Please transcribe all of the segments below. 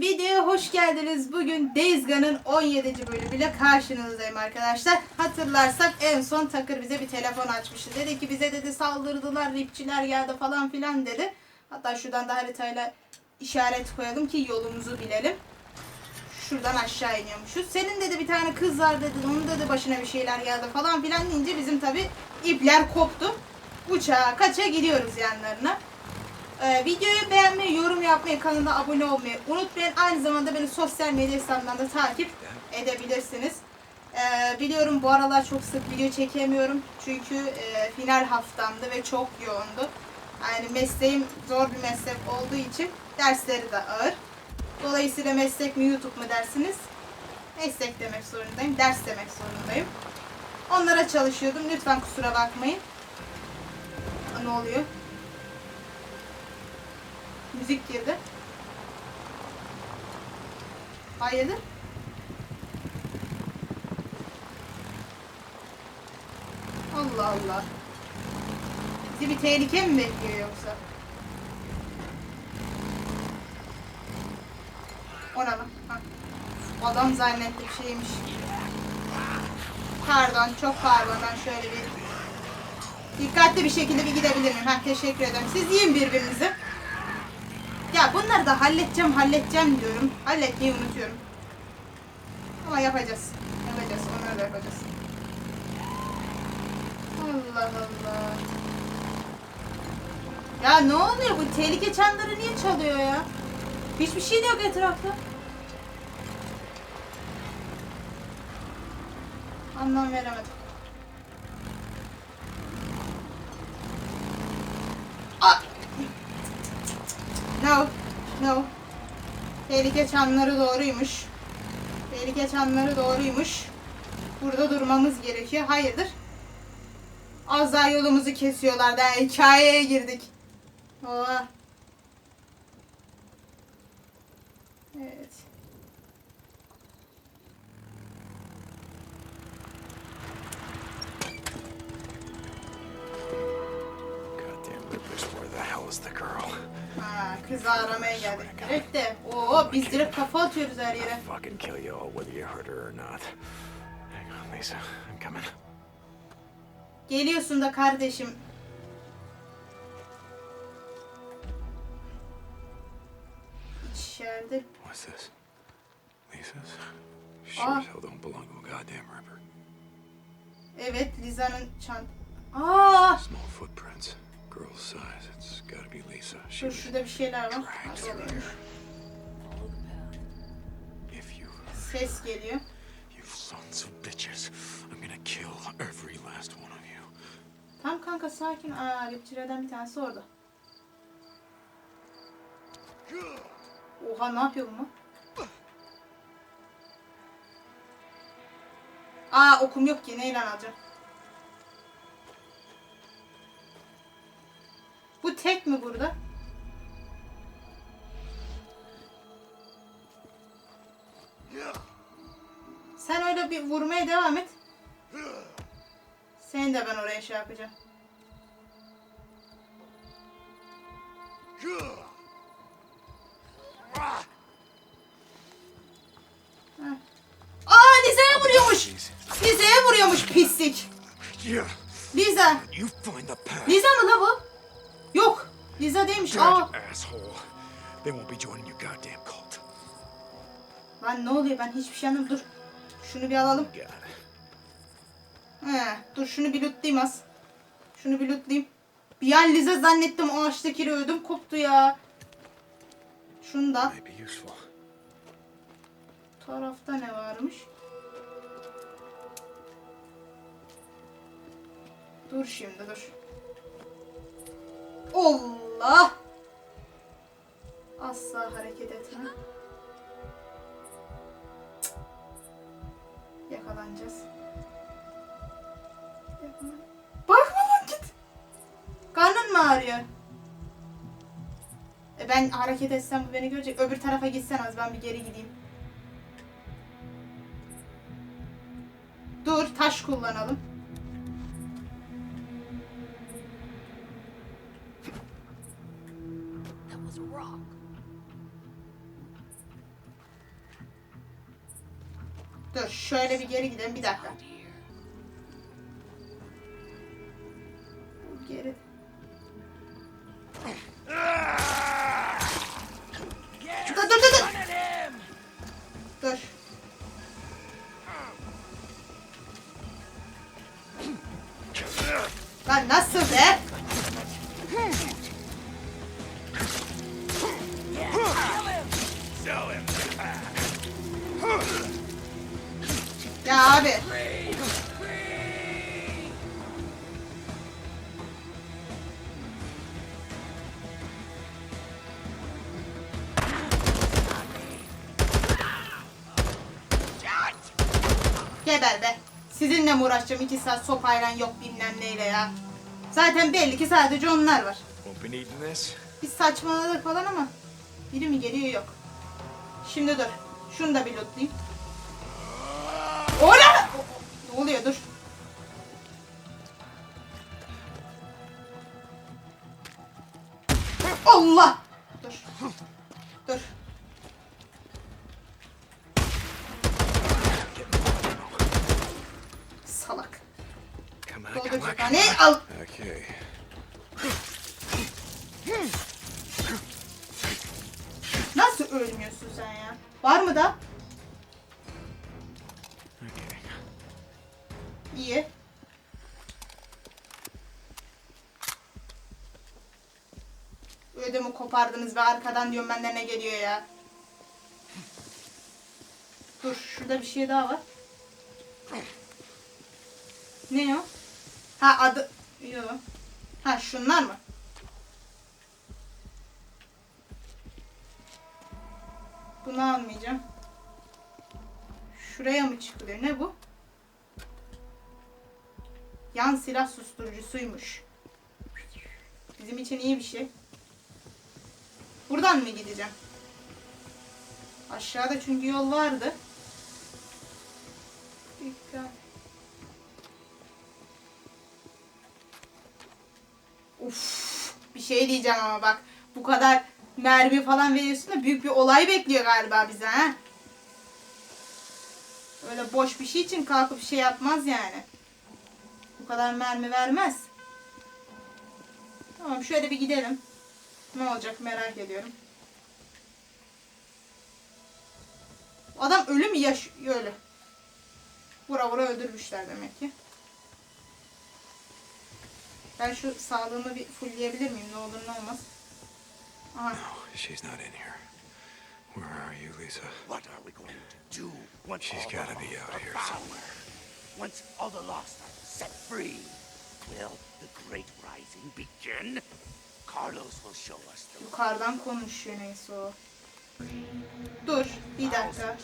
Videoya hoş geldiniz. Bugün Days Gone'ın 17. bölümüyle karşınızdayım arkadaşlar. Hatırlarsak en son Takır bize bir telefon açmıştı. Dedi ki bize dedi saldırdılar, ripçiler geldi falan filan dedi. Hatta şuradan da haritayla işaret koyalım ki yolumuzu bilelim. Şuradan aşağı iniyormuşuz. Senin dedi bir tane kız var dedi. Onun dedi başına bir şeyler geldi falan filan deyince bizim tabi ipler koptu. Uçağa kaça gidiyoruz yanlarına. Ee, videoyu beğenmeyi, yorum yapmayı, kanala abone olmayı unutmayın. Aynı zamanda beni sosyal medya hesabından da takip edebilirsiniz. Ee, biliyorum bu aralar çok sık video çekemiyorum. Çünkü e, final haftamdı ve çok yoğundu. Yani mesleğim zor bir meslek olduğu için dersleri de ağır. Dolayısıyla meslek mi YouTube mu dersiniz? Meslek demek zorundayım, ders demek zorundayım. Onlara çalışıyordum. Lütfen kusura bakmayın. Ne oluyor? Müzik girdi. Hayırdır? Allah Allah. Bizi bir tehlike mi bekliyor yoksa? Ona mı? Adam zannettim şeymiş. Pardon, çok pardon. Ben şöyle bir dikkatli bir şekilde bir gidebilir miyim? Ha, teşekkür ederim. Siz yiyin birbirinizi. Ya bunları da halledeceğim, halledeceğim diyorum. Halletmeyi unutuyorum. Ama yapacağız. Yapacağız, onları da yapacağız. Allah Allah. Ya ne oluyor bu? Tehlike çanları niye çalıyor ya? Hiçbir şey de yok etrafta. Anlam veremedim. No. No. Tehlike çanları doğruymuş. Tehlike çanları doğruymuş. Burada durmamız gerekiyor. Hayırdır? Az daha yolumuzu kesiyorlar. Daha hikayeye girdik. Oha. Evet. Ha, kızı aramaya geldik. Direkt de. Oo, biz direkt kafa atıyoruz her yere. Fucking kill you all whether you hurt her or not. Hang on, Lisa. I'm coming. Geliyorsun da kardeşim. İçeride. What's this? Lisa's? Sure as hell don't belong to a goddamn Ripper. Evet, Liza'nın çant. Aa! Small footprints. Girl's size. It's gotta be Lisa. She Dur was şurada bir şeyler var. dragged Nasıl through oluyormuş? here. If you, Ses geliyor. you sons of bitches, I'm gonna kill every last one of you. Tam kanka sakin. Aa, rapçilerden bir tanesi orada. Oha ne yapıyor bu mu? Aa okum yok ki neyle alacağım? Tek mi burada? Sen öyle bir vurmaya devam et. Seni de ben oraya şey yapacağım. They won't be joining your goddamn cult. Lan ne oluyor ben hiçbir şey anlamadım. Dur. Şunu bir alalım. God. He, dur şunu bir lootlayayım az. Şunu bir lootlayayım. Bir an Liza zannettim o ağaçtakini ödüm koptu ya. Şunu da. Bu tarafta ne varmış? Dur şimdi dur. Allah! Asla hareket etme. Yakalanacağız. Yakala- Bakma lan git. Karnın mı ağrıyor? E ben hareket etsem bu beni görecek. Öbür tarafa gitsen az ben bir geri gideyim. Dur taş kullanalım. That was rock. Dur şöyle bir geri gidelim bir dakika. Mi uğraşacağım iki saat sopayla yok bilmem neyle ya. Zaten belli ki sadece onlar var. Won't be needing this. Biz saçmaladık falan ama biri mi geliyor yok. Şimdi dur. Şunu da bir lootlayayım. O ne? lan? O- o- Ne oluyor dur. Allah! Dur. Dur. Salak. Come on, Doldur come on, come cephaneyi on. Al. Okay. Nasıl ölmüyorsun sen ya? Var mı da? Okay. İyi. Ödümü kopardınız ve arkadan diyorum benden ne geliyor ya. Dur şurada bir şey daha var. Ne o? Ha adı... Yok. Ha şunlar mı? Bunu almayacağım. Şuraya mı çıkılıyor? Ne bu? Yan silah susturucusuymuş. Bizim için iyi bir şey. Buradan mı gideceğim? Aşağıda çünkü yol vardı. Şey diyeceğim ama bak. Bu kadar mermi falan veriyorsun da büyük bir olay bekliyor galiba bize ha. Öyle boş bir şey için kalkıp şey yapmaz yani. Bu kadar mermi vermez. Tamam şöyle bir gidelim. Ne olacak merak ediyorum. Adam ölü mü yaş ölü. Vura vura öldürmüşler demek ki. Ben şu sağlığımı bir fullleyebilir miyim? Ne olur ne olmaz. Aha. No, she's not in here. Where are you, Lisa? What are we going to do once She's the gotta be out here somewhere. Once all the lost are set free, will the great rising begin? Carlos will show us the Yukarıdan konuşuyor neyse o. Dur bir dakika.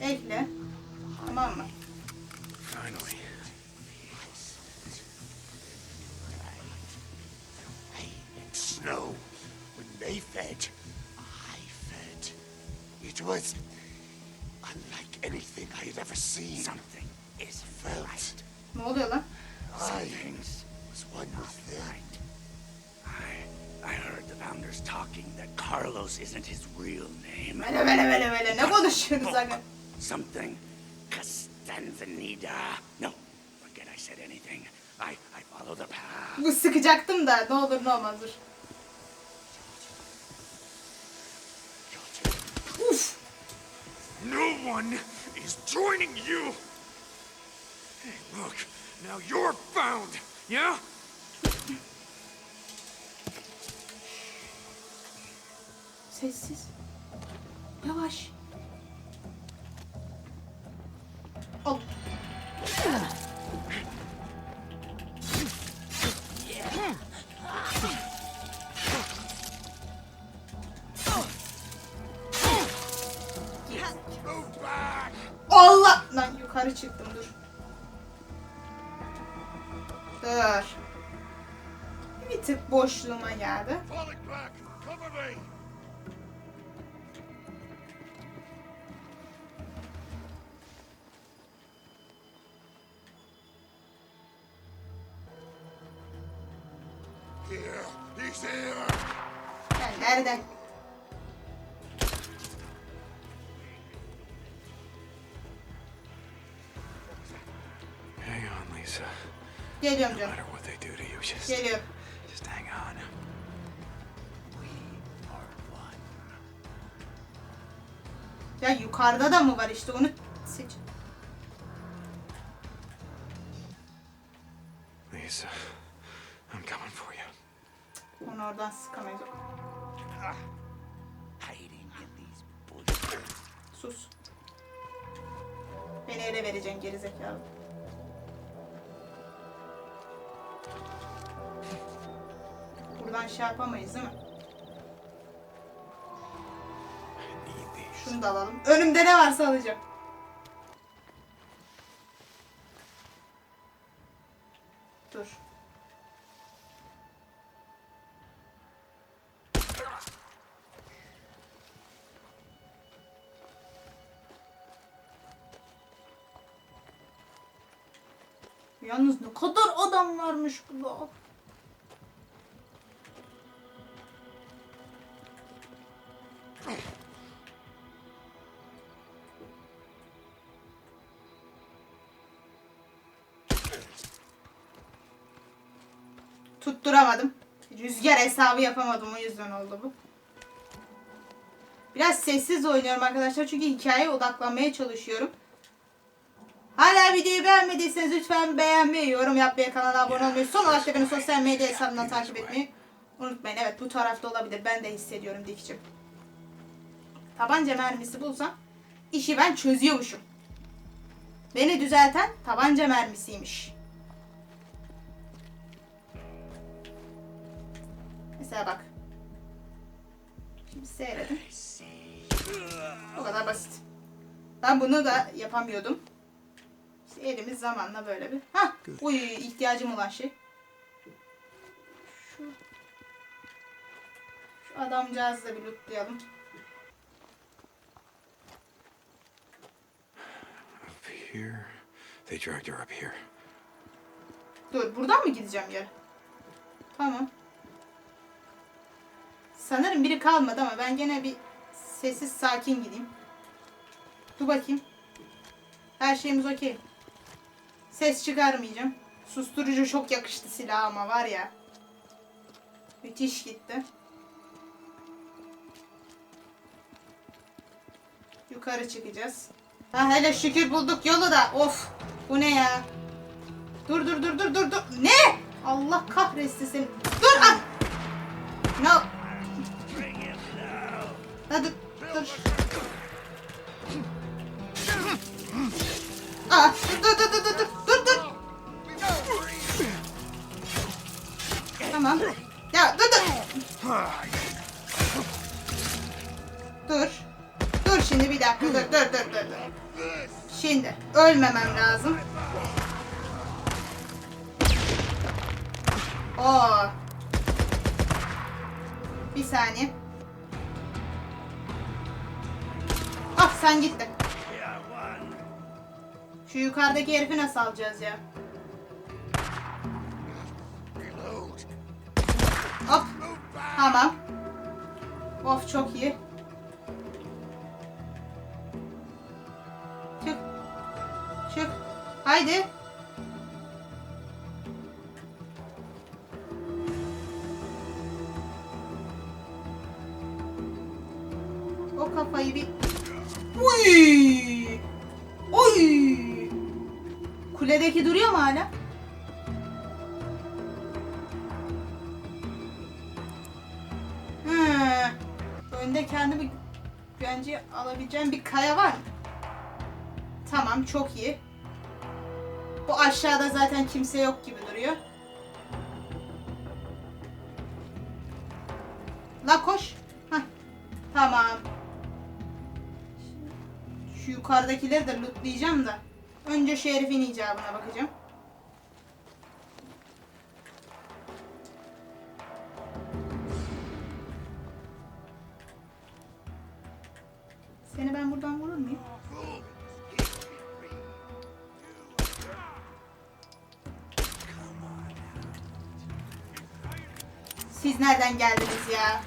Ekle. Tamam mı? Finally. I fed. It was unlike anything I had ever seen. Something is felt. Ne oluyor lan? I was one with them. I, I heard the founders talking that Carlos isn't his real name. Vele vele vele vele ne konuşuyorsunuz aga? Something Costanzanida. No, forget I said anything. I, I follow the path. Bu sıkacaktım da ne olur ne olmaz dur. No one is joining you. Hey, look. Now you're found. Yeah? Sessiz. Yavaş. Allah! Lan yukarı çıktım dur. Dur. Bir tık boşluğuma geldi. Falling Geliyorum No canım. matter what they do to you, just, Geliyorum. just hang on. Ya yukarıda da mı var işte onu seç. Lisa, I'm coming for you. Onu oradan sıkamayız. Bushes. Sus. Beni ele vereceksin gerizekalı. Yapamayız değil mi? Şunu da alalım. Önümde ne varsa alacağım. Dur. Yalnız ne kadar adam varmış burada. Tutturamadım. Rüzgar hesabı yapamadım o yüzden oldu bu. Biraz sessiz oynuyorum arkadaşlar çünkü hikayeye odaklanmaya çalışıyorum. Hala videoyu beğenmediyseniz lütfen beğenmeyi, yorum yapmayı, kanala abone olmayı, son olarak da beni sosyal medya hesabından takip etmeyi unutmayın. Evet bu tarafta olabilir. Ben de hissediyorum dikçim. Tabanca mermisi bulsam işi ben çözüyormuşum. Beni düzelten tabanca mermisiymiş. Mesela bak. Şimdi seyredin. O kadar basit. Ben bunu da yapamıyordum. İşte elimiz zamanla böyle bir. Hah! Uy ihtiyacım olan şey. Şu, şu adamcağızı da bir lootlayalım. Up here. They dragged her up here. Dur buradan mı gideceğim ya? Tamam. Sanırım biri kalmadı ama ben gene bir sessiz sakin gideyim. Dur bakayım. Her şeyimiz okey. Ses çıkarmayacağım. Susturucu çok yakıştı silahıma var ya. Müthiş gitti. Yukarı çıkacağız. Ha hele şükür bulduk yolu da. Of. Bu ne ya? Dur dur dur dur dur dur. Ne? Allah kahretsin seni. Dur ah. Ölmemem lazım. Oo. Bir saniye. Ah sen gittin. Şu yukarıdaki herifi nasıl alacağız ya? Hop. Tamam. Of çok iyi. Haydi. O kafayı bir... Uy! Oy! Kuledeki duruyor mu hala? Hı. Önde kendimi güvence alabileceğim bir kaya var? Tamam çok iyi. Bu aşağıda zaten kimse yok gibi duruyor. La koş. Hah. Tamam. Şu yukarıdakileri de lootlayacağım da. Önce şu herifin icabına bakacağım. Nereden geldiniz ya?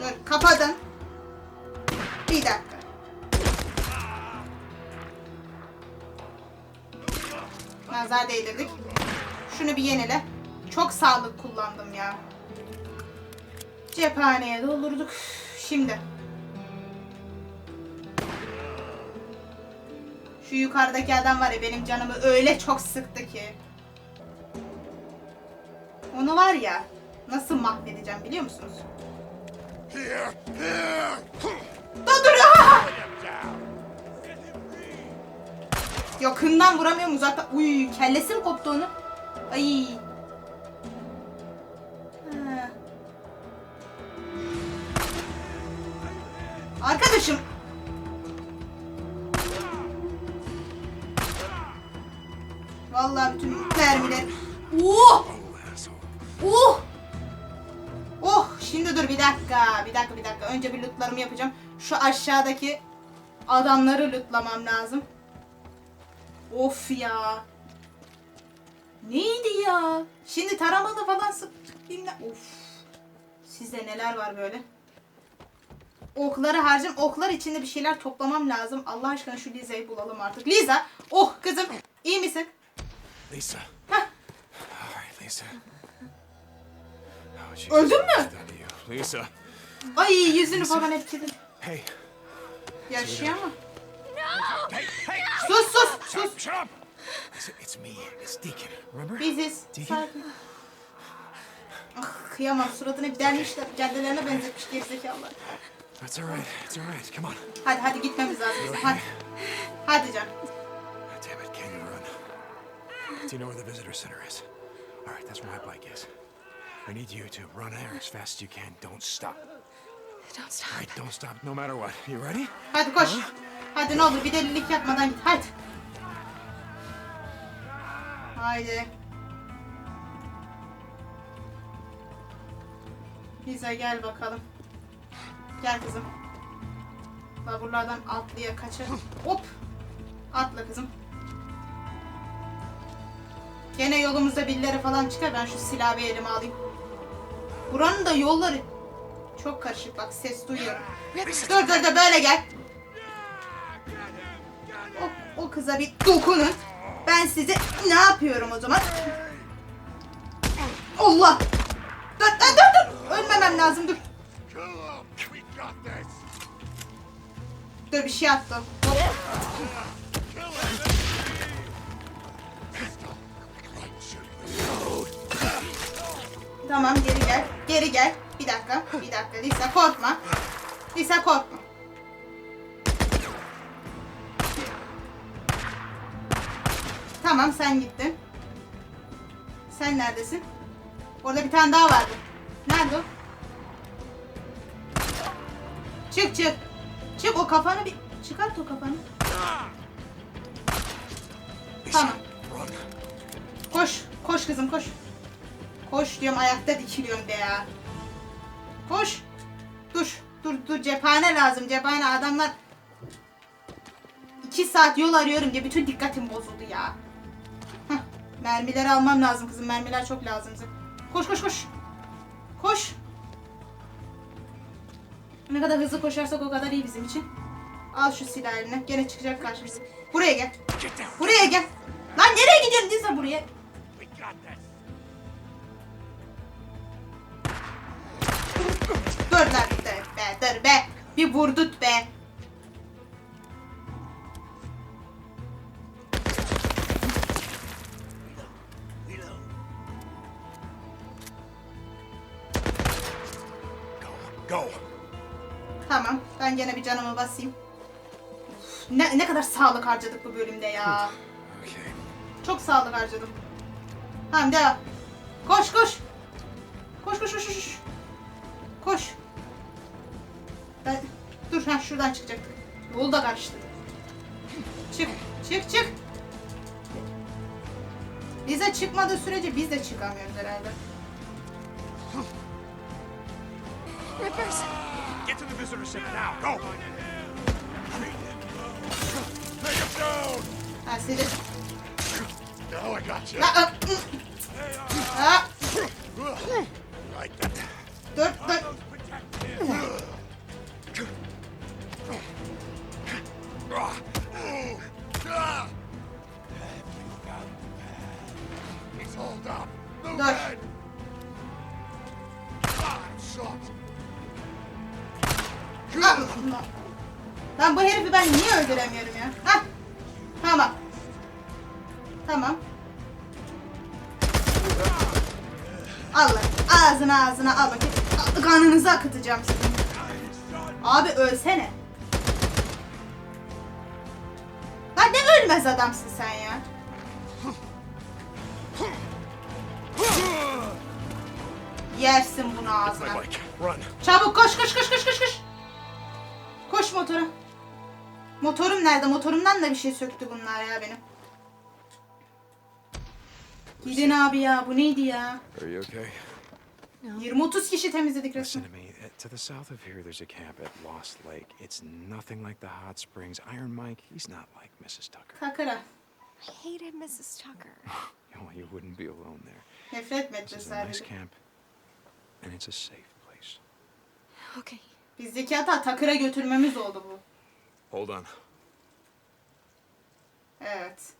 Dur kapadın. Bir dakika. Nazar değdirdik. Şunu bir yenile. Çok sağlık kullandım ya. Cephaneye doldurduk. Şimdi. Şu yukarıdaki adam var ya benim canımı öyle çok sıktı ki. Onu var ya nasıl mahvedeceğim biliyor musunuz? Dur! Yakından vuramıyorum uzaktan. Uy kellesi mi koptu onu? Ay. Arkadaşım. Vallahi bütün mermiler. Uh! Oh! Oh! Şimdi dur bir dakika. Bir dakika bir dakika. Önce bir lootlarımı yapacağım. Şu aşağıdaki adamları lootlamam lazım. Of ya. Neydi ya? Şimdi taramalı falan sık. Of. Sizde neler var böyle? Okları harcam. Oklar içinde bir şeyler toplamam lazım. Allah aşkına şu Liza'yı bulalım artık. Liza! Oh kızım. iyi misin? Lisa. Heh. All right, Lisa. Öldün mü? Lisa. Ay yüzünü falan hep çizdim. Hey. Yaşıyor mu? Hey, hey. Sus sus sus. İt's me. It's Deacon. Remember? Biziz. Sakin. Ah kıyamam suratını bir delmişler. Caddelerine benzetmiş gerizekalılar. That's all right. It's all right. Come on. Hadi hadi gitmemiz lazım bizim. Hadi. Hadi can. Damn it, can you run? Do you know where the visitor center is? All right, that's where my bike is. I need you to run there as fast as you can. Don't stop. Don't stop. Right, don't stop no matter what. You ready? Hadi koş. Hadi ne olur bir delilik yapmadan git. Hadi. Haydi. Liza gel bakalım. Gel kızım. Laburlardan atlaya kaçır. Hop. Atla kızım. Gene yolumuzda birileri falan çıkar. Ben şu silahı elime alayım. Buranın da yolları çok karışık. Bak ses duyuyorum. Dur dur dur böyle gel. O, o kıza bir dokunun. Ben size ne yapıyorum o zaman? Allah! Dur dur dur! Ölmemem lazım dur. Dur bir şey attı. Hop. Kill him! Pistol! Right, shoot the Tamam geri gel. Geri gel. Bir dakika. Bir dakika. Lisa korkma. Lisa korkma. Tamam sen gittin. Sen neredesin? Orada bir tane daha vardı. Nerede o? Çık çık. Çık o kafanı bir çıkart o kafanı. Tamam. Koş. Koş kızım koş. Koş diyorum ayakta dikiliyorum be ya. Koş. Dur. Dur dur cephane lazım. Cephane adamlar. iki saat yol arıyorum diye bütün dikkatim bozuldu ya. Hah, mermileri almam lazım kızım. Mermiler çok lazım. Koş koş koş. Koş. Ne kadar hızlı koşarsak o kadar iyi bizim için. Al şu silah eline. Gene çıkacak karşımıza. Buraya gel. Buraya gel. Lan nereye gidiyorsun Lisa buraya? Dur be. Bir vurdut be. Tamam ben gene bir canımı basayım. Uf, Ne, ne kadar sağlık harcadık bu bölümde ya. Okay. Çok sağlık harcadım. Tamam devam. Koş koş. Koş koş koş koş. Koş. Şuradan çıkacaktık. Yolu da karıştı. Çık çık çık. Bize çıkmadığı sürece biz de çıkamıyoruz herhalde. Rippers. Get to the visitor center now. Go. Take him down! Ha sizi... Now I got you! I. Ha, Allah. Ağzına ağzına al bakayım. Kanınızı akıtacağım sizin. Abi ölsene. Lan ne ölmez adamsın sen ya. Yersin bunu ağzına. Çabuk koş koş koş koş koş koş. Koş motora. Motorum nerede? Motorumdan da bir şey söktü bunlar ya benim. Gidin abi ya. Bu neydi ya? Are you okay? 20-30 kişi temizledik Listen resmen. to me. Uh, To the south of here, there's a camp at Lost Lake. It's nothing like the hot springs. Iron Mike, he's not like Mrs. Tucker. Takara. I hated Mrs. Tucker. You know, you wouldn't be alone there. Nefret mi This is a nice sadece? camp, and it's a safe place. Okay. Bizdeki hata Takır'a götürmemiz oldu bu. Hold on. Evet.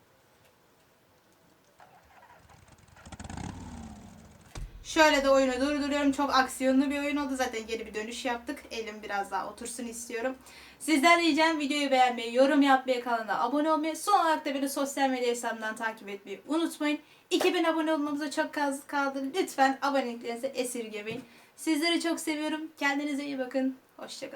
Şöyle de oyunu durduruyorum. Çok aksiyonlu bir oyun oldu. Zaten geri bir dönüş yaptık. Elim biraz daha otursun istiyorum. Sizden ricam videoyu beğenmeyi, yorum yapmayı, kanala abone olmayı, son olarak da beni sosyal medya hesabımdan takip etmeyi unutmayın. 2000 abone olmamıza çok az kaldı. Lütfen aboneliklerinizi esirgemeyin. Sizleri çok seviyorum. Kendinize iyi bakın. Hoşçakalın.